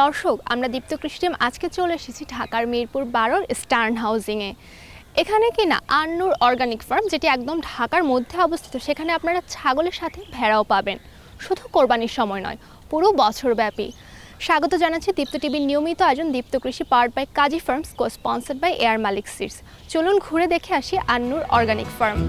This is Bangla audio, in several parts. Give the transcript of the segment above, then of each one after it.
দর্শক, আমরা দীপ্ত কৃষিটি আজকে চলে এসেছি ঢাকার মিরপুর বারোর স্টার্ন হাউজিংয়ে এখানে কি না আন্নুর অর্গানিক ফার্ম, যেটি একদম ঢাকার মধ্যে অবস্থিত, সেখানে আপনারা ছাগলের সাথে ভেড়াও পাবেন। শুধু কোরবানির সময় নয়, পুরো বছরব্যাপী। স্বাগত জানাচ্ছি দীপ্ত টিভির নিয়মিত আয়োজন Deepto Krishi powered by Kazi farms co sponsored by air Malik seeds চলুন ঘুরে দেখে আসি আন্নুর অর্গানিক ফার্ম।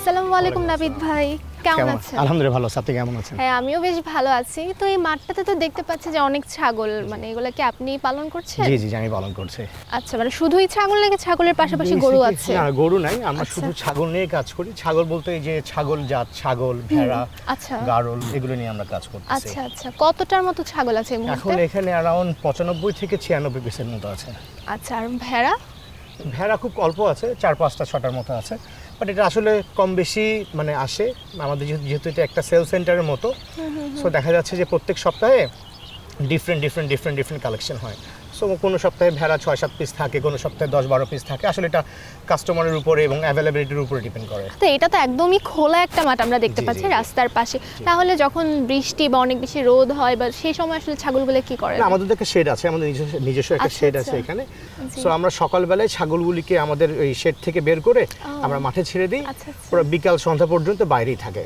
আসসালামু আলাইকুম নাবিদ ভাই কেমন আছেন? আলহামদুলিল্লাহ ভালো আপনি কেমন আছেন? হ্যাঁ আমিও বেশ ভালো আছি। তো এই মাঠটাতে তো দেখতে পাচ্ছি যে অনেক ছাগল মানে এগুলো কি আপনি পালন করছেন? জি জি আমি পালন করছি। আচ্ছা মানে শুধুই ছাগল নাকি ছাগলের পাশাপাশি গরু আছে? না গরু নাই আমরা আচ্ছা। শুধু ছাগল নিয়ে কাজ করি। ছাগল বলতে এই যে ছাগল জাত ছাগল ভেড়া আচ্ছা। গাড়ল এগুলো নিয়ে আমরা কাজ করতেছি। আচ্ছা আচ্ছা কতটার মতো ছাগল আছে এই এখন এখানে অ্যারাউন্ড পঁচানব্বই থেকে ছিয়ানব্বই পিসের মতো আছে। আচ্ছা আর ভেড়া? ভেড়া খুব অল্প আছে চার পাঁচটা ছটার মতো আছে। বাট এটা আসলে কম বেশি মানে আসে। আমাদের যেহেতু- যেহেতু এটা একটা সেল সেন্টারের মতো। সো দেখা যাচ্ছে যে প্রত্যেক সপ্তাহে different different different different collection হয়। সো কোনো সপ্তাহে ভেড়া ছয় সাত পিস থাকে কোনো সপ্তাহে দশ বারো পিস থাকে। আসলে এটা কাস্টমারের উপরে এবং অ্যাভেলেবিলিটির উপরে ডিপেন্ড করে। তো এটা তো একদমই খোলা একটা মাঠ আমরা দেখতে পাচ্ছি। রাস্তার পাশে। তাহলে যখন বৃষ্টি বা অনেক বেশি রোদ হয় বা সেই সময় আসলে ছাগলগুলো কি করে? না, আমাদের একটা শেড আছে আমাদের নিজস্ব একটা আচ্ছা, শেড আচ্ছা। আছে এখানে সো আমরা সকালবেলায় ছাগলগুলিকে আমাদের ওই শেড থেকে বের করে আমরা মাঠে ছেড়ে দিই। আচ্ছা, আচ্ছা। পুরো বিকাল সন্ধ্যা পর্যন্ত বাইরেই থাকে।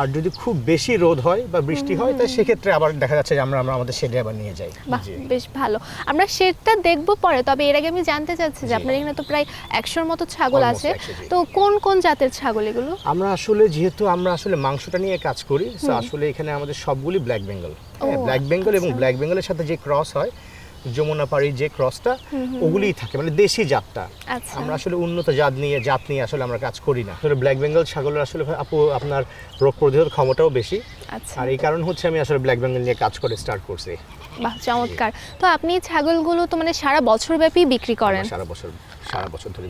আর যদি খুব বেশি রোদ হয় বা বৃষ্টি হয় তাই সেক্ষেত্রে আবার দেখা যাচ্ছে যে আমরা আমরা আমাদের শেডে আবার নিয়ে যাই। বেশ ভালো। আমরা সেটা দেখব পরে। তবে এর আগে আমি জানতে চাচ্ছি যে আপনার এখানে তো প্রায় একশোর মতো ছাগল আছে। তো কোন কোন জাতের ছাগল এগুলো? আমরা আসলে যেহেতু আমরা আসলে মাংসটা নিয়ে কাজ করি তো আসলে এখানে আমাদের সবগুলি ব্ল্যাক বেঙ্গল ব্ল্যাক বেঙ্গল এবং আচ্ছা। ব্ল্যাক বেঙ্গলের সাথে যে ক্রস হয় যমুনাপাড়ি যে ক্রসটা ওগুলিই থাকে মানে দেশি জাতটা। আচ্ছা। আমরা আসলে উন্নত জাত নিয়ে জাত নিয়ে আসলে আমরা কাজ করি না। আসলে ব্ল্যাক বেঙ্গল ছাগলের আসলে আপু আপনার রোগ প্রতিরোধ ক্ষমতাও বেশি। আচ্ছা। আর এই কারণ হচ্ছে আমি আসলে ব্ল্যাক বেঙ্গল নিয়ে কাজ করে স্টার্ট করছি। বাহ চমৎকার। তো আপনি ছাগলগুলো তো মানে সারা বছর ব্যাপী বিক্রি করেন। সারা বছর সারা বছর ধরে।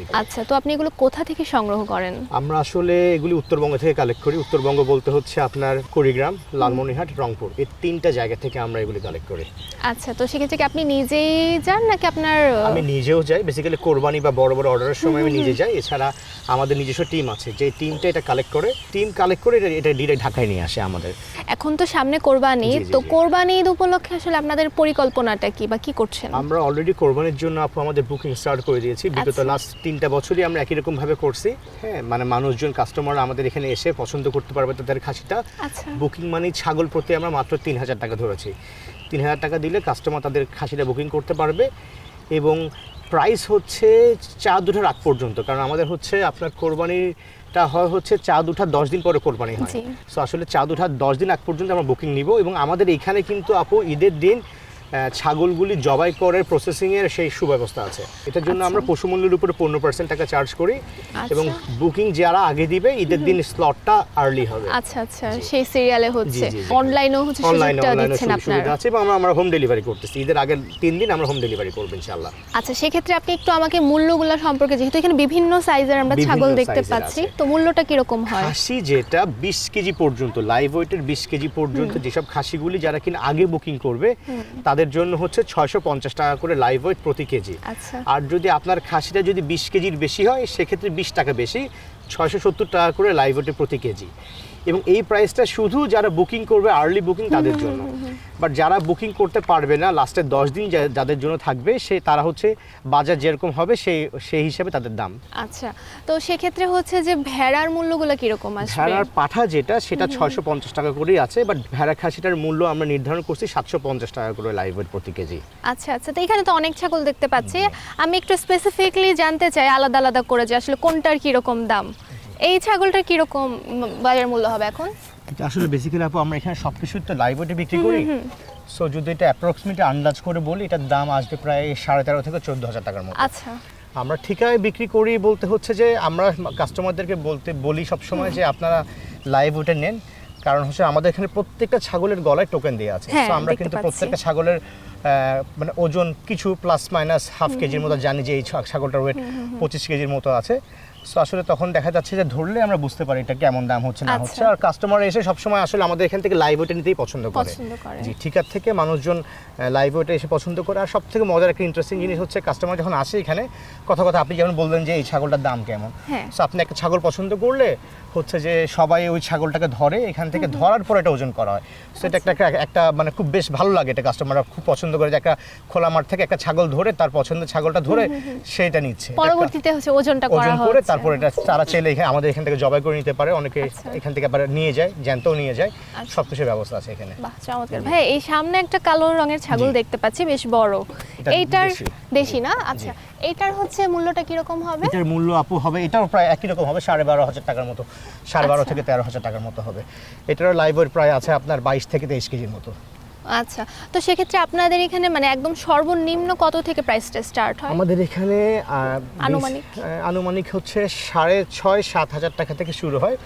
বিক্রি করি। আচ্ছা তো আপনি এগুলো কোথা থেকে সংগ্রহ করেন? আমরা আসলে এগুলি উত্তরবঙ্গ থেকে কালেক্ট করি। উত্তরবঙ্গ বলতে হচ্ছে আপনার কুড়িগ্রাম লালমনিরহাট রংপুর। এই তিনটা জায়গা থেকে আমরা এগুলি কালেক্ট করি। আচ্ছা তো সেক্ষেত্রে কি আপনি নিজেই যান নাকি আপনার আমি নিজেও যাই। বেসিক্যালি কোরবানি বা বড় বড় অর্ডারের সময় আমি নিজে যাই। এছাড়া আমাদের নিজস্ব টিম আছে। যে টিমটা এটা কালেক্ট করে টিম কালেক্ট করে এটা- এটা ডিরেক্ট ঢাকায় নিয়ে আসে আমাদের। এখন তো সামনে কোরবানি। জি, জি, তো জি। কোরবানি ঈদ উপলক্ষে আসলে আপনাদের পরিকল্পনাটা কি বা কি করছেন? আমরা অলরেডি কোরবানির জন্য আপু আমাদের বুকিং স্টার্ট করে দিয়েছি। বিগত আচ্ছা। লাস্ট তিনটা বছরই আমরা একই রকম ভাবে করছি। হ্যাঁ মানে মানুষজন কাস্টমার আমাদের এখানে এসে পছন্দ করতে পারবে তাদের খাসিটা। আচ্ছা। বুকিং মানে ছাগল প্রতি আমরা মাত্র তিন হাজার টাকা ধরেছি। তিন হাজার টাকা দিলে কাস্টমার তাদের খাসিটা বুকিং করতে পারবে এবং প্রাইস হচ্ছে চা দুটার আগ পর্যন্ত। কারণ আমাদের হচ্ছে আপনার কোরবানিটা হয় হচ্ছে চা দুটার দশ দিন পরে কোরবানি হয়। সো আসলে চা দুটার দশ দিন আগ পর্যন্ত আমরা বুকিং নিব এবং আমাদের এখানে কিন্তু আপু ঈদের দিন ছাগলগুলি জবাই করার প্রসেসিংয়ের সেই সুব্যবস্থা আছে। এটার জন্য আমরা পশু মূল্যের উপরে পনেরো পার্সেন্ট টাকা চার্জ করি এবং আচ্ছা। বুকিং যারা আগে দিবে ঈদের দিন স্লটটা আর্লি হবে। আচ্ছা আচ্ছা। সেই সিরিয়ালে হচ্ছে। অনলাইনেও হচ্ছে অনলাইনে সুযোগটা দিচ্ছেন আপনারা। আছে এবং আমরা আমরা হোম ডেলিভারি করতেছি। ঈদের আগের তিন দিন আমরা হোম ডেলিভারি করব ইনশাল্লাহ আচ্ছা সেক্ষেত্রে আপনি একটু আমাকে মূল্যগুলো সম্পর্কে যেহেতু এখানে বিভিন্ন সাইজের আমরা ছাগল দেখতে পাচ্ছি তো মূল্যটা কীরকম হয়? খাসি যেটা বিশ কেজি পর্যন্ত লাইভ ওয়েটের বিশ কেজি পর্যন্ত যেসব খাসিগুলি যারা কিনা আগে বুকিং করবে তাদের জন্য হচ্ছে ছয়শো পঞ্চাশ টাকা করে লাইভ ওয়েট প্রতি কেজি। আচ্ছা। আর যদি আপনার খাসিটা যদি বিশ কেজির বেশি হয় সেক্ষেত্রে বিশ টাকা বেশি ছয়শো সত্তর টাকা করে লাইভ ওয়েটে প্রতি কেজি। এবং এই প্রাইসটা শুধু যারা বুকিং করবে আর্লি বুকিং তাদের জন্য। বাট যারা বুকিং করতে পারবে না লাস্টের দশ দিন যাদের জন্য থাকবে সে তারা হচ্ছে বাজার যেরকম হবে সেই সেই হিসাবে তাদের দাম। আচ্ছা তো সেক্ষেত্রে হচ্ছে যে ভেড়ার মূল্যগুলো কীরকম আসবে? ভেড়ার পাঠা যেটা সেটা ছয়শো পঞ্চাশ টাকা করেই আছে বাট ভেড়া খাসিটার মূল্য আমরা নির্ধারণ করছি সাতশো পঞ্চাশ টাকা করে লাইভ ওয়েট প্রতি কেজি। আচ্ছা আচ্ছা তো এখানে তো অনেক ছাগল দেখতে পাচ্ছি। আমি একটু স্পেসিফিকলি জানতে চাই আলাদা আলাদা করে যে আসলে কোনটার কীরকম দাম? এই ছাগলটার কীরকম বাজার মূল্য হবে এখন? এটা আসলে বেসিক্যালি আপু আমরা এখানে সব কিছুই তো লাইভ ওয়েটে বিক্রি করি। সো যদি এটা অ্যাপ্রক্সিমেটলি আন্দাজ করে বলি এটার দাম আসবে প্রায় সাড়ে তেরো থেকে চোদ্দ হাজার টাকার মতো। আচ্ছা। আমরা ঠিকায় বিক্রি করি বলতে হচ্ছে যে আমরা কাস্টমারদেরকে বলতে বলি সবসময় যে আপনারা লাইভ ওয়েটে নেন। কারণ হচ্ছে আমাদের এখানে প্রত্যেকটা ছাগলের গলায় টোকেন দেওয়া আছে। হ্যাঁ, তো আমরা কিন্তু প্রত্যেকটা ছাগলের মানে ওজন কিছু প্লাস মাইনাস হাফ কেজির মতো জানি যে এই ছাগলটার ওয়েট পঁচিশ কেজির মতো আছে। সো আসলে তখন দেখা যাচ্ছে যে ধরলে আমরা বুঝতে পারি এটা কেমন দাম হচ্ছে না আচ্ছা। হচ্ছে আর কাস্টমার এসে সবসময় আসলে আমাদের এখান থেকে লাইভ ওয়েটে নিতেই পছন্দ করে। জি ঠিকার থেকে মানুষজন লাইভ ওয়েটে এসে পছন্দ করে আর সব থেকে মজার একটা ইন্টারেস্টিং জিনিস হচ্ছে কাস্টমার যখন আসে এখানে কথা কথা আপনি যেমন বললেন যে এই ছাগলটার দাম কেমন হ্যাঁ। সো আপনি একটা ছাগল পছন্দ করলে হচ্ছে যে সবাই ওই ছাগলটাকে ধরে এখান থেকে ধরার পর এটা ওজন করা হয়। সো এটা একটা একটা- মানে খুব বেশ ভালো লাগে এটা কাস্টমাররা খুব পছন্দ করে যে একটা খোলা মাঠ থেকে একটা ছাগল ধরে তার পছন্দের ছাগলটা ধরে সেটা নিচ্ছে। পরবর্তীতে হচ্ছে ওজনটা করা ওজন করে তারপর এটা তারা চাইলে এখানে আমাদের এখান থেকে জবাই করে নিতে পারে। অনেকে আচ্ছা। এখান থেকে আবার নিয়ে যায় জ্যান্তও নিয়ে যায়। আচ্ছা। সব কিছুর ব্যবস্থা আছে এখানে। বাহ চমৎকার। ভাই এই সামনে একটা কালো রঙের ছাগল দেখতে পাচ্ছি বেশ বড়। এইটার দেশি। না? আচ্ছা। এইটার হচ্ছে মূল্যটা কীরকম হবে? এটার মূল্য আপু হবে এটাও প্রায় একই রকম হবে সাড়ে বারো হাজার টাকার মতো। সাড়ে বারো আচ্ছা। থেকে তেরো হাজার টাকার মতো হবে। এটারও লাইভ ওয়েট প্রায় আছে আপনার বাইশ থেকে তেইশ কেজির মতো। আচ্ছা তো সেক্ষেত্রে আপনাদের এখানে মানে একদম সর্বনিম্ন কত থেকে প্রাইসটা স্টার্ট হয়? আমাদের এখানে আনুমানিক? আনুমানিক হচ্ছে সাড়ে ছয় সাত হাজার টাকা থেকে শুরু হয়।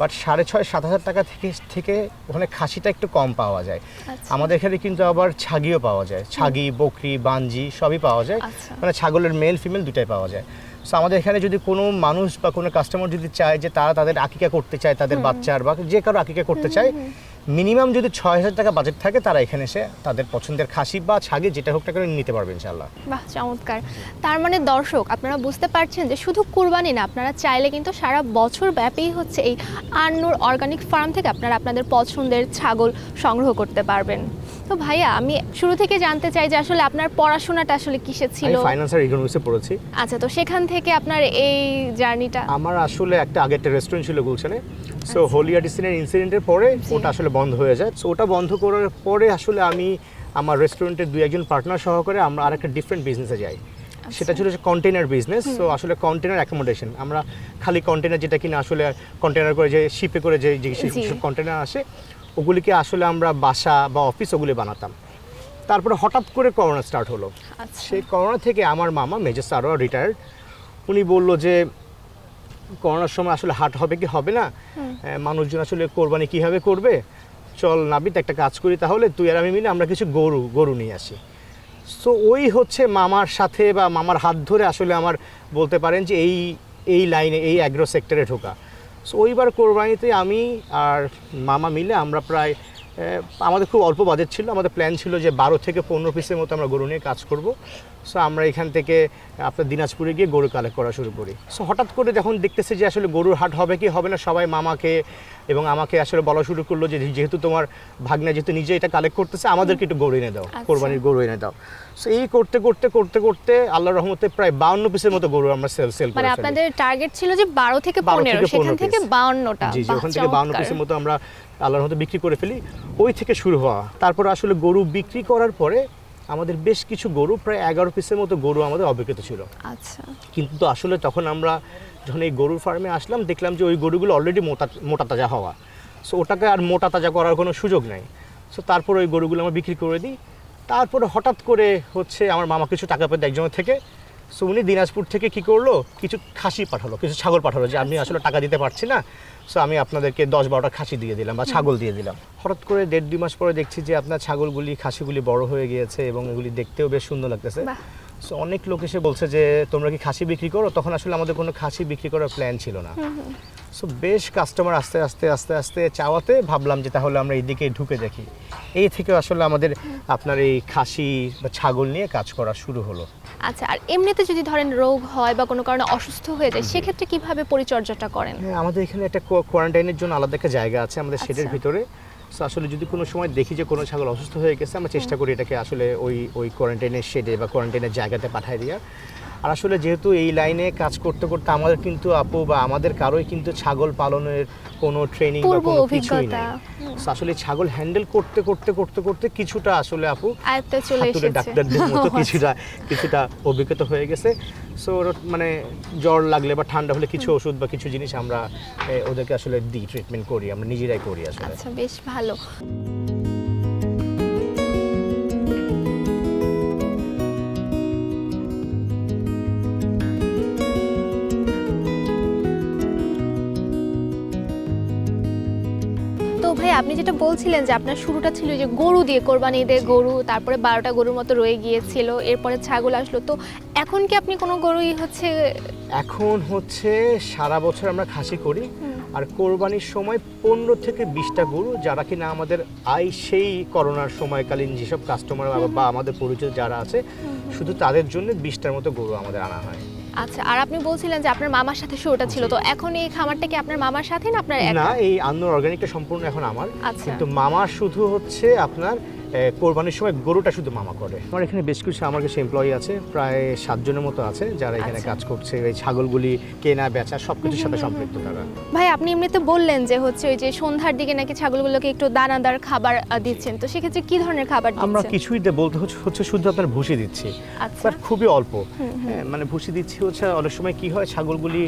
বাট সাড়ে ছয় সাত হাজার টাকা থেকে থেকে ওখানে খাসিটা একটু কম পাওয়া যায়। আচ্ছা। আমাদের এখানে কিন্তু আবার ছাগিও পাওয়া যায়। ছাগি বকরি বাঞ্জি সবই পাওয়া যায়। আচ্ছা। মানে ছাগলের মেল ফিমেল দুটাই পাওয়া যায়। সো আমাদের এখানে যদি কোনো মানুষ বা কোনো কাস্টমার যদি চায় যে তারা তাদের আকিকা করতে চায় তাদের বাচ্চার বা যে কারও আকিকা করতে চায় মিনিমাম যদি ছয় হাজার টাকা বাজেট থাকে তারা এখানে এসে তাদের পছন্দের খাসি বা ছাগি যেটা হোক কেন নিতে পারবে ইনশাল্লাহ বাহ চমৎকার। তার মানে দর্শক আপনারা বুঝতে পারছেন যে শুধু কুরবানি না আপনারা চাইলে কিন্তু সারা বছর ব্যাপী হচ্ছে এই আন্নুর অর্গানিক ফার্ম থেকে আপনারা আপনাদের পছন্দের ছাগল সংগ্রহ করতে পারবেন। তো ভাইয়া আমি শুরু থেকে জানতে চাই যে আসলে আপনার পড়াশোনাটা আসলে কিসে ছিল? আমি ফাইন্যান্স আর ইকোনমিক্সে পড়েছি। আচ্ছা তো সেখান থেকে আপনার এই জার্নিটা? আমার আসলে একটা আগে একটা রেস্টুরেন্ট ছিল গুলশানে। সো হোলিয়া ডিসিনের ইনসিডেন্টের পরে। ওটা আসলে বন্ধ হয়ে যায়। সো ওটা বন্ধ করার পরে আসলে আমি আমার রেস্টুরেন্টের দুই একজন পার্টনার সহকারে আমরা আরেকটা ডিফারেন্ট বিজনেসে যাই। সেটা ছিল কন্টেনার বিজনেস তো আসলে কন্টেনার অ্যাকোমোডেশন আমরা খালি কন্টেনার যেটা কিনা আসলে কন্টেনার করে যে শিপে করে যে যে। কন্টেনার আসে ওগুলিকে আসলে আমরা বাসা বা অফিস ওগুলি বানাতাম। তারপরে হঠাৎ করে করোনা স্টার্ট হলো। আচ্ছা। সেই করোনা থেকে আমার মামা মেজর সারোয়া রিটায়ার্ড উনি বলল যে করোনার সময় আসলে হাট হবে কি হবে না? মানুষজন আসলে কোরবানি কীভাবে করবে? চল নাবিত একটা কাজ করি, তাহলে তুই আর আমি মিলে আমরা কিছু গরু গরু নিয়ে আসি। সো ওই হচ্ছে মামার সাথে বা মামার হাত ধরে আসলে আমার বলতে পারেন যে এই এই লাইনে, এই অ্যাগ্রো সেক্টরে ঢোকা। সো ওইবার কোরবানিতে আমি আর মামা মিলে আমরা প্রায় আমাদের খুব অল্প বাজেট ছিল, আমাদের প্ল্যান ছিল যে বারো থেকে পনেরো পিসের মতো আমরা গরু নিয়ে কাজ করব। সো আমরা এখান থেকে, আপনার দিনাজপুরে গিয়ে গরু কালেক্ট করা শুরু করি। সো হঠাৎ করে যখন দেখতেছে যে আসলে গরুর হাট হবে কি হবে না, সবাই মামাকে এবং আমাকে আসলে বলা শুরু করল যে যেহেতু তোমার ভাগ্না যেহেতু নিজে এটা কালেক্ট করতেছে আমাদেরকে একটু গরু এনে দাও আচ্ছা। কোরবানির গরু এনে দাও। সো এই করতে করতে করতে করতে আল্লাহর রহমতে প্রায় বাউন্ন পিসের মতো গরু আমরা সেল সেল মানে আপনাদের টার্গেট ছিল যে বারো থেকে 12 পনেরো থেকে সেখান থেকে বাউন্নটা। জি জি ওখান থেকে বাউন্ন পিসের মতো আমরা আল্লাহর মতো বিক্রি করে ফেলি। ওই থেকে শুরু হওয়া। তারপর আসলে গরু বিক্রি করার পরে আমাদের বেশ কিছু গরু প্রায় এগারো পিসের মতো গরু আমাদের অবিকৃত ছিল। আচ্ছা। কিন্তু আসলে তখন আমরা যখন এই গরুর ফার্মে আসলাম দেখলাম যে ওই গরুগুলো অলরেডি মোটা মোটা তাজা হওয়া। সো ওটাকে আর মোটা তাজা করার কোনো সুযোগ নাই। সো তারপর ওই গরুগুলো আমরা বিক্রি করে দিই। তারপরে হঠাৎ করে হচ্ছে আমার মামা কিছু টাকা পেতে একজনের থেকে। সো উনি দিনাজপুর থেকে কি করল? কিছু খাসি পাঠালো কিছু ছাগল পাঠালো যে আমি আসলে টাকা দিতে পারছি না। সো আমি আপনাদেরকে দশ বারোটা খাসি দিয়ে দিলাম বা ছাগল দিয়ে দিলাম। হঠাৎ করে দেড় দুই মাস পরে দেখছি যে আপনার ছাগলগুলি খাসিগুলি বড় হয়ে গিয়েছে এবং এগুলি দেখতেও বেশ সুন্দর লাগতেছে। সো অনেক লোক এসে বলছে যে তোমরা কি খাসি বিক্রি করো? তখন আসলে আমাদের কোনো খাসি বিক্রি করার প্ল্যান ছিল না। সো বেশ কাস্টমার আস্তে আস্তে আস্তে আস্তে চাওয়াতে ভাবলাম যে তাহলে আমরা এইদিকে ঢুকে দেখি। এই থেকে আসলে আমাদের আপনার এই খাসি বা ছাগল নিয়ে কাজ করা শুরু হলো। আচ্ছা আর এমনিতে যদি ধরেন রোগ হয় বা কোনো কারণে অসুস্থ হয়ে যায় সেক্ষেত্রে কীভাবে পরিচর্যাটা করেন? হ্যাঁ আমাদের এখানে একটা কোয়ারেন্টাইনের জন্য আলাদা একটা জায়গা আছে আমাদের শেডের আচ্ছা। ভিতরে। সো আসলে যদি কোনো সময় দেখি যে কোনো ছাগল অসুস্থ হয়ে গেছে, আমরা চেষ্টা করি এটাকে আসলে ওই ওই কোয়ারেন্টাইনের শেডে বা কোয়ারেন্টাইনের জায়গাতে পাঠিয়ে দেওয়ার। আর আসলে যেহেতু এই লাইনে কাজ করতে করতে আমাদের কিন্তু আপু বা আমাদের কারোই কিন্তু ছাগল পালনের কোনো ট্রেনিং বা কোনো কিছুই অভিজ্ঞতা। নাই। আসলে ছাগল হ্যান্ডেল করতে করতে করতে করতে কিছুটা আসলে আপু চলে ডাক্তারদের মতো কিছুটা কিছুটা অভিজ্ঞতা হয়ে গেছে। সো মানে জ্বর লাগলে বা ঠান্ডা হলে কিছু ওষুধ বা কিছু জিনিস আমরা ওদেরকে আসলে দিই ট্রিটমেন্ট করি আমরা নিজেরাই করি আসলে। আচ্ছা বেশ ভালো। আপনি যেটা বলছিলেন যে আপনার শুরুটা ছিল যে গরু দিয়ে কোরবানি ঈদে গরু তারপরে বারোটা গরুর মতো রয়ে গিয়েছিল এরপরে ছাগল আসলো। তো এখন কি আপনি কোনো গরুই হচ্ছে এখন হচ্ছে সারা বছর আমরা খাসি করি আর কোরবানির সময় পনেরো থেকে বিশটা গরু যারা কিনা আমাদের আই সেই করোনার সময়কালীন যেসব কাস্টমার বা আমাদের পরিচিত যারা আছে শুধু তাদের জন্য বিশটার মতো গরু আমাদের আনা হয়। আচ্ছা আর আপনি বলছিলেন যে আপনার মামার সাথে শুরুটা ছিল তো এখন এই খামারটা কি আপনার মামার সাথে না আপনার? না এই আন্দোর অর্গানিকটা সম্পূর্ণ এখন আমার আচ্ছা। কিন্তু মামা শুধু হচ্ছে আপনার কোরবানির সময় গরুটা শুধু মামা করে। আমার এখানে বেশ কিছু আমার কাছে এমপ্লয়ি আছে প্রায় সাতজনের মতো আছে যারা এখানে আচ্ছা। কাজ করছে। এই ছাগলগুলি কেনা বেচা সব কিছুর সাথে সম্পৃক্ত তারা। ভাই আপনি এমনিতে বললেন যে হচ্ছে ওই যে সন্ধ্যার দিকে নাকি ছাগলগুলোকে একটু দানাদার খাবার দিচ্ছেন। তো সেক্ষেত্রে কি ধরনের খাবার আমরা দিচ্ছেন কিছুই বলতে হচ্ছে হচ্ছে শুধু আপনার ভুসি দিচ্ছি। আচ্ছা। খুবই অল্প। হ্যাঁ, মানে ভুসি দিচ্ছি হচ্ছে অনেক সময় কি হয় ছাগলগুলি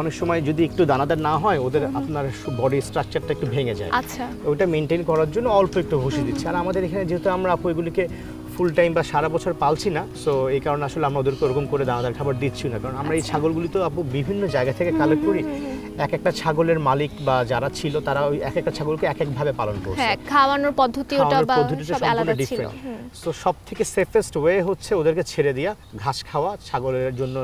অনেক সময় যদি একটু দানাদার না হয় ওদের আপনার বডি স্ট্রাকচারটা একটু ভেঙে যায়। আচ্ছা। ওইটা মেনটেন করার জন্য অল্প একটু ভুসি দিচ্ছি। আর আমাদের এখানে যেহেতু আমরা আপু এগুলিকে ফুল টাইম বা সারা বছর পালছি না সো এই কারণে আসলে আমরা ওদেরকে ওরকম করে দানাদার খাবার দিচ্ছি না। কারণ আমরা এই আচ্ছা। ছাগলগুলি তো আপু বিভিন্ন জায়গা থেকে কালেক্ট করি। এক একটা ছাগলের মালিক বা যারা ছিল তারা ওই এক একটা ছাগলকে এক একভাবে পালন করছে। হ্যাঁ খাওয়ানোর পদ্ধতি ওটা বা সব আলাদা ছিল। সো সব থেকে সেফেস্ট ওয়ে হচ্ছে ওদেরকে ছেড়ে দেওয়া ঘাস খাওয়া ছাগলের জন্য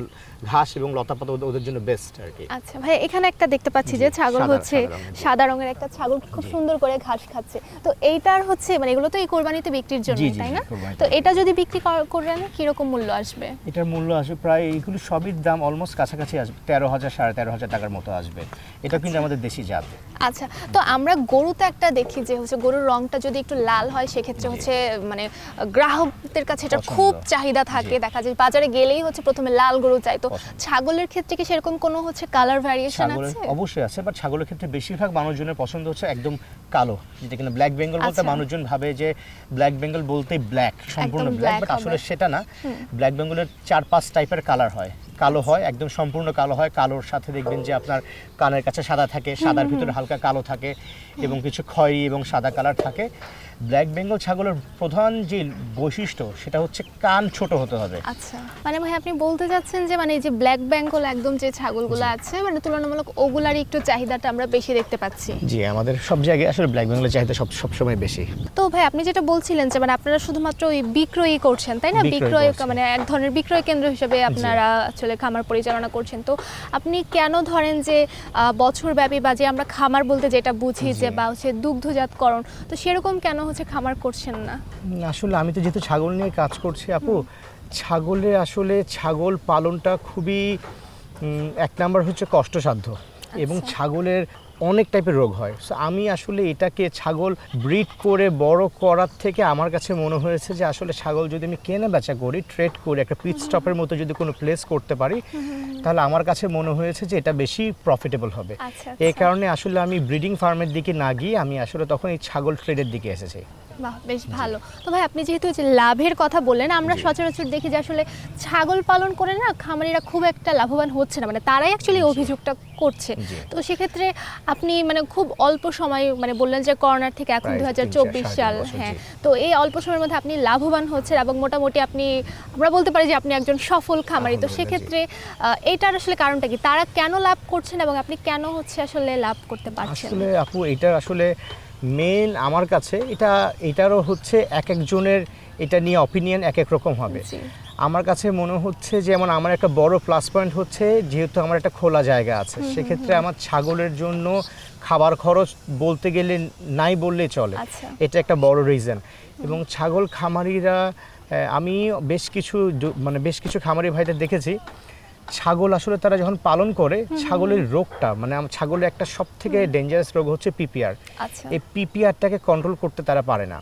ঘাস এবং লতাপাতা ওদের- জন্য বেস্ট আর কি। আচ্ছা ভাই এখানে একটা দেখতে পাচ্ছি যে ছাগল হচ্ছে সাদা রঙের, একটা ছাগল খুব সুন্দর করে ঘাস খাচ্ছে। তো এইটার হচ্ছে মানে এগুলো তো এই কোরবানিতে বিক্রির জন্য তাই না? তো এটা যদি বিক্রি কর- করেন কীরকম মূল্য আসবে? এটার মূল্য আসবে প্রায় এইগুলো সবই দাম অলমোস্ট কাছাকাছি আসবে তেরো হাজার সাড়ে তেরো হাজার টাকার মতো আসবে। এটা কিন্তু আমাদের দেশি জাত। আচ্ছা তো আমরা গরুতে একটা দেখি যে হচ্ছে গরুর রংটা যদি একটু লাল হয় সেক্ষেত্রে। হচ্ছে মানে গ্রাহকদের কাছে এটা খুব চাহিদা থাকে। দেখা যায় বাজারে গেলেই হচ্ছে প্রথমে লাল গরু চাই। তো। ছাগলের ক্ষেত্রে কি সেরকম কোনো হচ্ছে কালার ভ্যারিয়েশন আছে? অবশ্যই আছে বাট ছাগলের ক্ষেত্রে বেশিরভাগ মানুষজনের পছন্দ হচ্ছে একদম কালো যেটা কিনা ব্ল্যাক বেঙ্গল বলতে আচ্ছা। মানুষজন ভাবে যে ব্ল্যাক বেঙ্গল বলতে ব্ল্যাক সম্পূর্ণ ব্ল্যাক বাট আসলে সেটা না। ব্ল্যাক বেঙ্গলের চার পাঁচ টাইপের কালার হয়। কালো হয় একদম সম্পূর্ণ কালো হয়। কালোর সাথে দেখবেন যে আপনার কানের কাছে সাদা থাকে সাদার ভিতরে হালকা কালো থাকে এবং কিছু খয়েরি এবং সাদা কালার থাকে। ব্ল্যাক বেঙ্গল ছাগলের প্রধান যে বৈশিষ্ট্য সেটা হচ্ছে কান ছোট হতে হবে। আচ্ছা। মানে ভাই আপনি বলতে চাচ্ছেন যে মানে এই যে ব্ল্যাক বেঙ্গল একদম যে ছাগলগুলো আছে মানে তুলনামূলক ওগুলারই একটু চাহিদাটা আমরা বেশি দেখতে পাচ্ছি। জি আমাদের সব জায়গায় আসলে ব্ল্যাক বেঙ্গলের চাহিদা সব সবসময় বেশি। তো ভাই আপনি যেটা বলছিলেন যে মানে আপনারা শুধুমাত্র ওই বিক্রয়ই করছেন তাই না? বিক্রয় বিক্রয় মানে এক ধরনের বিক্রয় কেন্দ্র হিসেবে আপনারা আসলে খামার পরিচালনা করছেন। তো আপনি কেন ধরেন যে বছরব্যাপী বা যে আমরা খামার বলতে যেটা বুঝি যে বা হচ্ছে দুগ্ধজাতকরণ তো সেরকম কেন হচ্ছে খামার করছেন না? আসলে আমি তো যেহেতু ছাগল নিয়ে কাজ করছি আপু ছাগলে আসলে ছাগল পালনটা খুবই এক নাম্বার হচ্ছে কষ্টসাধ্য এবং আচ্ছা। ছাগলের অনেক টাইপের রোগ হয়। সো আমি আসলে এটাকে ছাগল ব্রিড করে বড় করার থেকে আমার কাছে মনে হয়েছে যে আসলে ছাগল যদি আমি কেনা বেচা করি ট্রেড করে একটা পিট স্টপের মতো যদি কোনো প্লেস করতে পারি তাহলে আমার কাছে মনে হয়েছে যে এটা বেশি প্রফিটেবল হবে। আচ্ছা, এই আচ্ছা। কারণে আসলে আমি ব্রিডিং ফার্মের দিকে না গিয়ে আমি আসলে তখন এই ছাগল ট্রেডের দিকে এসেছি। বাহ বেশ ভালো। তো ভাই আপনি যেহেতু যে লাভের কথা বললেন আমরা সচরাচর দেখি যে আসলে ছাগল পালন করে না খামারিরা খুব একটা লাভবান হচ্ছে না। মানে তারাই অ্যাকচুয়ালি অভিযোগটা করছে। তো সেক্ষেত্রে আপনি মানে খুব অল্প সময় মানে বললেন যে করোনার থেকে এখন দু চব্বিশ সাল হ্যাঁ। তো এই অল্প সময়ের মধ্যে আপনি লাভবান হচ্ছেন এবং মোটামুটি আপনি আমরা বলতে পারি যে আপনি একজন সফল খামারি। তো সেক্ষেত্রে আহ, এইটার আসলে কারণটা কি? তারা কেন লাভ করছেন এবং আপনি কেন হচ্ছে আসলে লাভ করতে পারছেন? আসলে আপু এটা আসলে মেন আমার কাছে এটা এটারও হচ্ছে এক একজনের এটা নিয়ে অপিনিয়ন এক এক রকম হবে আমার কাছে মনে হচ্ছে যেমন আমার একটা বড় প্লাস পয়েন্ট হচ্ছে যেহেতু আমার একটা খোলা জায়গা আছে। সেক্ষেত্রে আমার ছাগলের জন্য খাবার খরচ বলতে গেলে নাই বললেই চলে। আচ্ছা। এটা একটা বড় রিজন এবং ছাগল খামারিরা আমি বেশ কিছু মানে বেশ কিছু খামারি ভাইদের দেখেছি। ছাগল আসলে তারা যখন পালন করে ছাগলের রোগটা মানে ছাগলের একটা সব থেকে ডেঞ্জারাস রোগ হচ্ছে পিপিআর আচ্ছা। এই পিপিআরটাকে কন্ট্রোল করতে তারা পারে না।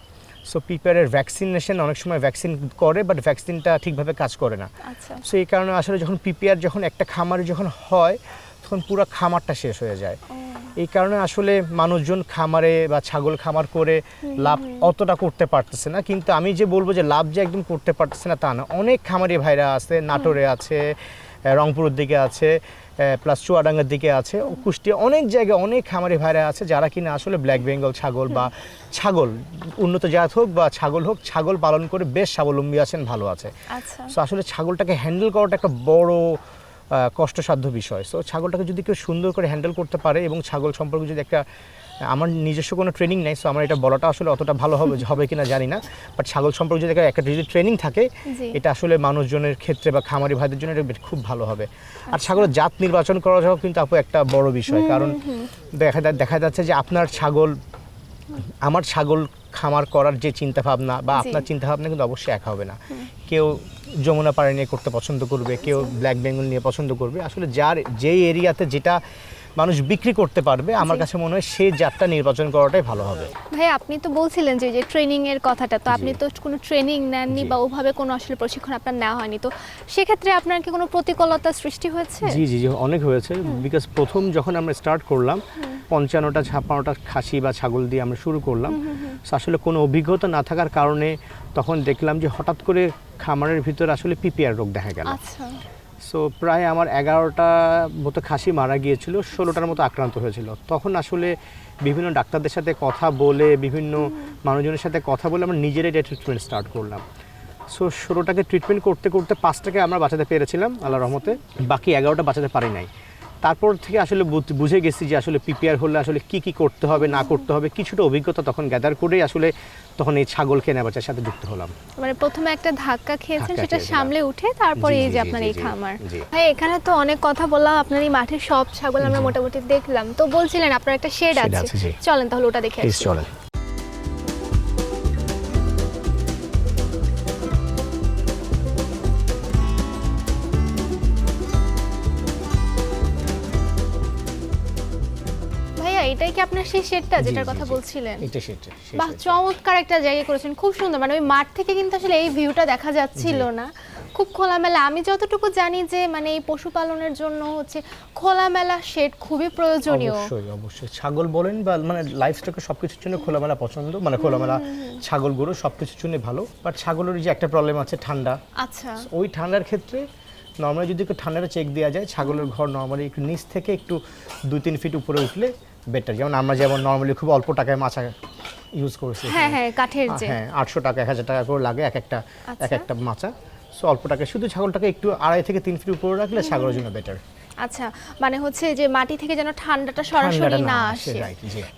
সো পিপিআরের ভ্যাকসিনেশন অনেক সময় ভ্যাকসিন করে বাট ভ্যাকসিনটা ঠিকভাবে কাজ করে না। আচ্ছা। সো এই কারণে আসলে যখন পিপিআর যখন একটা খামারে যখন হয় তখন পুরো খামারটা শেষ হয়ে যায়। এই কারণে আসলে মানুষজন খামারে বা ছাগল খামার করে লাভ অতটা করতে পারতেছে না। কিন্তু আমি যে বলব যে লাভ যে একদম করতে পারতেছে না তা না। অনেক খামারি ভাইরা আছে নাটোরে আছে রংপুরের দিকে আছে প্লাস চুয়াডাঙ্গার দিকে আছে। কুষ্টিয়া অনেক জায়গায় অনেক খামারি ভাইরা আছে যারা কিনা আসলে ব্ল্যাক বেঙ্গল ছাগল বা ছাগল উন্নত জাত হোক বা ছাগল হোক ছাগল পালন করে বেশ স্বাবলম্বী আছেন ভালো আছে। আচ্ছা। সো আসলে ছাগলটাকে হ্যান্ডেল করাটা একটা বড় কষ্টসাধ্য বিষয়। সো ছাগলটাকে যদি কেউ সুন্দর করে হ্যান্ডেল করতে পারে এবং ছাগল সম্পর্কে যদি একটা আমার নিজস্ব কোনো ট্রেনিং নেই সো আমার এটা বলাটা আসলে অতটা ভালো হবে হবে কিনা জানি না। বাট ছাগল সম্পর্কে যদি একটা যদি ট্রেনিং থাকে এটা আসলে মানুষজনের ক্ষেত্রে বা খামারি ভাইদের জন্য এটা খুব ভালো হবে। আর ছাগলের জাত নির্বাচন করাটাও কিন্তু আপু একটা বড় বিষয় কারণ দেখা দেখা যাচ্ছে যে আপনার ছাগল আমার ছাগল খামার করার যে চিন্তা ভাবনা বা আপনার চিন্তা ভাবনা কিন্তু অবশ্যই এক হবে না। কেউ যমুনা পাড়ে নিয়ে করতে পছন্দ করবে কেউ ব্ল্যাক বেঙ্গল নিয়ে পছন্দ করবে। আসলে যার যেই এরিয়াতে যেটা মানুষ বিক্রি করতে পারবে। আমার কাছে মনে হয় সেই জাতটা নির্বাচন করাটাই ভালো হবে। ভাই আপনি তো বলছিলেন যে যে ট্রেনিং এর কথাটা তো আপনি তো কোনো ট্রেনিং নেননি বা ওভাবে কোনো আসলে প্রশিক্ষণ আপনার নেওয়া হয়নি। তো সেক্ষেত্রে আপনার কি কোনো প্রতিকূলতা সৃষ্টি হয়েছে? জি জি জি অনেক হয়েছে। বিকজ প্রথম যখন আমরা স্টার্ট করলাম পঞ্চান্নটা ছাপ্পান্নটা খাসি বা ছাগল দিয়ে আমরা শুরু করলাম। আসলে কোনো অভিজ্ঞতা না থাকার কারণে তখন দেখলাম যে হঠাৎ করে খামারের ভিতরে আসলে পিপিআর রোগ দেখা গেল। আচ্ছা। সো প্রায় আমার এগারোটা মতো খাসি মারা গিয়েছিল, ষোলোটার মতো আক্রান্ত হয়েছিল। তখন আসলে বিভিন্ন ডাক্তারদের সাথে কথা বলে, বিভিন্ন মানুষজনের সাথে কথা বলে আমরা নিজেরাই এটা ট্রিটমেন্ট স্টার্ট করলাম। সো ষোলোটাকে ট্রিটমেন্ট করতে করতে পাঁচটাকে আমরা বাঁচাতে পেরেছিলাম আল্লাহ রহমতে। বাকি এগারোটা বাঁচাতে পারি নাই। তারপর থেকে আসলে বুঝে গেছি যে আসলে পিপিআর হলে আসলে কি কি করতে হবে না করতে হবে কিছুটা অভিজ্ঞতা তখন গ্যাদার করেই আসলে তখন এই ছাগল কেনা বেচার সাথে যুক্ত হলাম। মানে প্রথমে একটা ধাক্কা খেয়েছেন সেটা সামলে উঠে তারপরে এই যে আপনার এই খামার। ভাই এখানে তো অনেক কথা বললাম আপনার এই মাঠের সব ছাগল আমরা মোটামুটি দেখলাম। তো বলছিলেন আপনার একটা শেড আছে। চলেন তাহলে ওটা দেখে আসি। চলেন। কি আপনার সেই শেডটা যেটার কথা বলছিলেন? এটা সেটা সেই বাহ চমৎকার একটা জায়গা করেছেন খুব সুন্দর। মানে ওই মাঠ থেকে কিন্তু আসলে এই ভিউটা দেখা যাচ্ছিল না। খুব খোলামেলা। আমি যতটুকু জানি যে মানে এই পশুপালনের জন্য হচ্ছে খোলামেলা শেড খুবই প্রয়োজনীয়। অবশ্যই অবশ্যই। ছাগল বলেন বা মানে লাইফ স্টকে সব কিছুর জন্য খোলামেলা পছন্দ মানে খোলামেলা ছাগল গরু সব কিছুর জন্য ভালো। বাট ছাগলের যে একটা প্রবলেম আছে ঠান্ডা। আচ্ছা। ওই ঠান্ডার ক্ষেত্রে নর্মালি যদি একটু ঠান্ডাটা চেক দেওয়া যায় ছাগলের ঘর নর্মালি একটু নিচ থেকে একটু দুই তিন ফিট উপরে উঠলে বেটার যেমন আমরা যেমন নর্মালি খুব অল্প টাকায় মাছা ইউজ করেছি। হ্যাঁ হ্যাঁ কাঠের যে। হ্যাঁ আটশো টাকা এক হাজার টাকা করে লাগে এক একটা এক আচ্ছা। একটা মাচা সো অল্প টাকায় শুধু ছাগলটাকে একটু আড়াই থেকে তিন ফিট উপরে রাখলে ছাগলের জন্য বেটার আচ্ছা মানে হচ্ছে যে মাটি থেকে যেন ঠান্ডাটা সরাসরি না আসে।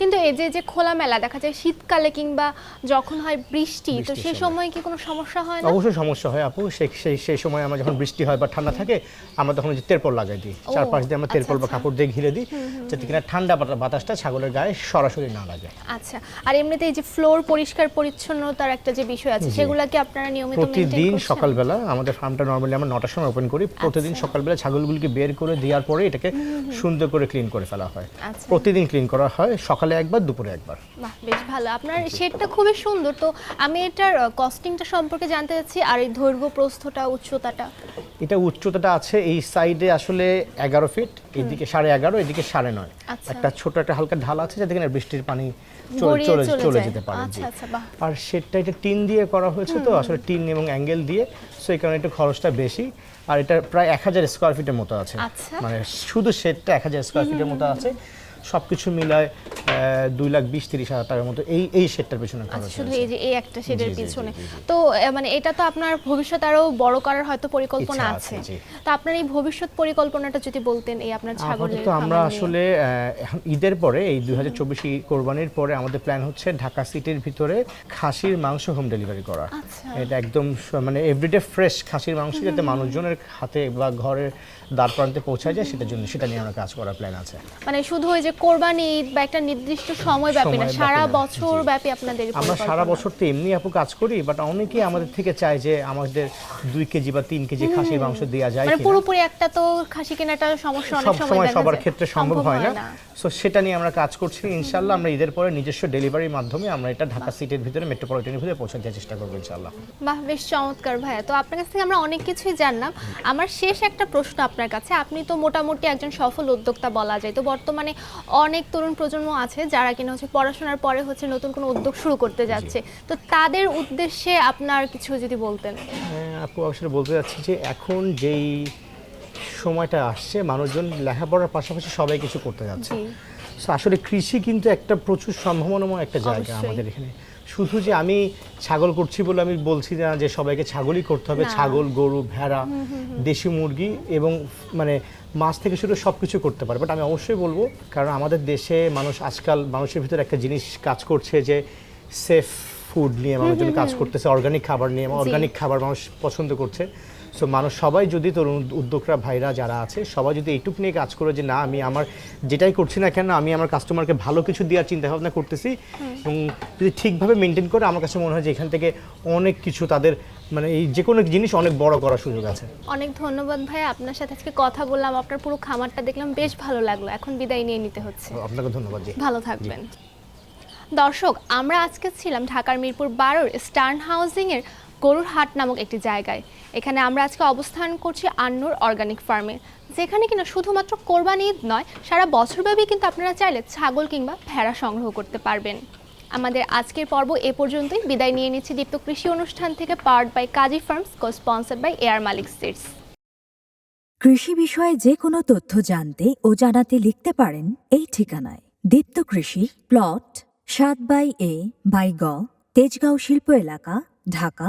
কিন্তু এই যে যে খোলামেলা দেখা যায় শীতকালে কিংবা যখন হয় বৃষ্টি তো সেই সময়। কি কোনো সমস্যা হয় না অবশ্যই সমস্যা হয় আপু সেই সেই সময় আমরা যখন বৃষ্টি হয় বা ঠান্ডা থাকে আমরা তখন যে তেরপল লাগাই দিই ও, চারপাশ দিয়ে আমরা আচ্ছা, তেরপল বা আচ্ছা। কাপড় দিয়ে ঘিরে দিই যাতে কিনা ঠান্ডা বাতাসটা ছাগলের গায়ে সরাসরি না লাগে আচ্ছা আর এমনিতে এই যে ফ্লোর পরিষ্কার পরিচ্ছন্নতার একটা যে বিষয় আছে। সেগুলা কি আপনারা নিয়মিত প্রতিদিন সকালবেলা আমাদের ফার্মটা নর্মালি আমরা নটার সময় ওপেন করি প্রতিদিন আচ্ছা। সকালবেলা ছাগলগুলিকে বের করে দেওয়ার পরে এটাকে সুন্দর করে ক্লিন করে ফেলা হয়। আচ্ছা। প্রতিদিন ক্লিন করা হয় সকালে একবার দুপুরে একবার। বেশ ভালো। আপনার শেডটা খুবই সুন্দর। তো আমি এটার কস্টিংটা সম্পর্কে জানতে চাচ্ছি আর এই দৈর্ঘ্য প্রস্থটা উচ্চতাটা? এটা উচ্চতাটা আছে এই সাইডে আসলে এগারো ফিট এদিকে সাড়ে এগারো এদিকে সাড়ে নয়। আচ্ছা। একটা ছোট একটা হালকা ঢাল আছে যাতে কিনা বৃষ্টির পানি চলে চলে যেতে পারে আচ্ছা, আচ্ছা। আর সেটটা এটা টিন দিয়ে করা হয়েছে তো আসলে টিন এবং অ্যাঙ্গেল দিয়ে সো এই কারণে একটু খরচটা বেশি। আর এটা প্রায় এক হাজার স্কোয়ার ফিটের মতো আছে। আচ্ছা। মানে শুধু সেটটা এক হাজার স্কোয়ার ফিটের মতো আছে। সব কিছু মিলায় দুই লাখ বিশ তিরিশ হাজার টাকার মতো এই এই সেটটার পেছনে আচ্ছা খরচ শুধু এই যে এই একটা শেডের পিছনে। তো মানে এটা তো আপনার ভবিষ্যৎ আরও বড় করার হয়তো পরিকল্পনা আছে। তো আপনার এই ভবিষ্যৎ পরিকল্পনাটা যদি বলতেন এই আপনার ছাগলের আপাতত আমরা আসলে ঈদের পরে এই দুই হাজার চব্বিশ কোরবানির পরে আমাদের প্ল্যান হচ্ছে ঢাকা সিটির ভিতরে খাসির মাংস হোম ডেলিভারি করা। আচ্ছা। এটা একদম মানে এভরিডে ফ্রেশ খাসির মাংস যাতে মানুষজনের হাতে বা ঘরের দ্বার প্রান্তে পৌঁছায় যায় সেটার জন্য সেটা নিয়ে আমরা কাজ করার প্ল্যান আছে। মানে শুধু ওই যে কোরবানি ঈদ বা একটা নির্দিষ্ট সময় ব্যাপী না সারা বছর ব্যাপী আপনাদের আমরা সারা বছর তো এমনি আপু কাজ করি বাট অনেকেই আমাদের থেকে চায় যে আমাদের দুই কেজি বা তিন কেজি খাসির মাংস দেওয়া যায় মানে পুরোপুরি একটা তো খাসি কেনাটা সমস্যা অনেক সময় সবার ক্ষেত্রে সম্ভব হয় না। সো সেটা নিয়ে আমরা কাজ করছি। ইনশাল্লাহ আমরা ঈদের পরে নিজস্ব ডেলিভারির মাধ্যমে আমরা এটা ঢাকা সিটির ভিতরে মেট্রোপলিটনের ভিতরে পৌঁছে দেওয়ার চেষ্টা করব ইনশাল্লাহ বাহ বেশ চমৎকার ভাইয়া। তো আপনার কাছ থেকে আমরা অনেক কিছুই জানলাম। আমার শেষ একটা প্রশ্ন আপনার কাছে। আপনি তো মোটামুটি একজন সফল উদ্যোক্তা বলা যায়। তো বর্তমানে অনেক তরুণ প্রজন্ম আছে যারা কিনা হচ্ছে পড়াশোনার পরে হচ্ছে নতুন কোনো উদ্যোগ শুরু করতে যাচ্ছে। তো তাদের উদ্দেশ্যে আপনার কিছু যদি বলতেন। হ্যাঁ, আপু অবশ্যই বলতে চাচ্ছি যে এখন যেই সময়টা আসছে মানুষজন লেখাপড়ার পাশাপাশি সবাই কিছু করতে যাচ্ছে। আসলে কৃষি কিন্তু একটা প্রচুর সম্ভাবনাময় একটা জায়গা আমাদের এখানে। শুধু যে আমি ছাগল করছি বলে আমি বলছি না যে সবাইকে ছাগলই করতে হবে ছাগল গরু ভেড়া দেশি মুরগি এবং মানে মাছ থেকে শুরু সব কিছু করতে পারে। বাট আমি অবশ্যই বলব কারণ আমাদের দেশে মানুষ আজকাল মানুষের ভিতরে একটা জিনিস কাজ করছে যে সেফ ফুড নিয়ে মানুষজন কাজ করতেছে অর্গানিক খাবার নিয়ে। অর্গানিক খাবার মানুষ পছন্দ করছে। সো মানুষ সবাই যদি তরুণ উদ্যোক্তা ভাইরা যারা আছে সবাই যদি এইটুক নিয়ে কাজ করে যে না আমি আমার যেটাই করছি না কেন আমি আমার কাস্টমারকে ভালো কিছু দেওয়ার চিন্তা ভাবনা করতেছি এবং যদি ঠিকভাবে মেনটেন করে আমার কাছে মনে হয় যে এখান থেকে অনেক কিছু তাদের মানে এই যে কোনো জিনিস অনেক বড় করার সুযোগ আছে। অনেক ধন্যবাদ ভাই আপনার সাথে আজকে কথা বললাম আপনার পুরো খামারটা দেখলাম বেশ ভালো লাগল। এখন বিদায় নিয়ে নিতে হচ্ছে। আপনাকে ধন্যবাদ জি। ভালো থাকবেন। দর্শক আমরা আজকে ছিলাম ঢাকার মিরপুর বারোর স্টার্ন হাউজিংয়ের গরুর হাট নামক একটি জায়গায়। এখানে আমরা আজকে অবস্থান করছি আন্নুর অর্গানিক ফার্মে যেখানে কিনা শুধুমাত্র কোরবানি ঈদ নয়, সারা বছরব্যাপী কিন্তু আপনারা চাইলে ছাগল কিংবা ভেড়া সংগ্রহ করতে পারবেন। আমাদের আজকের পর্ব এ পর্যন্তই। বিদায় নিয়ে নিচ্ছি দীপ্ত কৃষি অনুষ্ঠান থেকে powered by Kazi farms co sponsored by air Malik seeds কৃষি বিষয়ে যে কোনো তথ্য জানতে ও জানাতে লিখতে পারেন এই ঠিকানায়। দীপ্ত কৃষি প্লট সাত বাই এ, বাই গ, তেজগাঁও শিল্প এলাকা, ঢাকা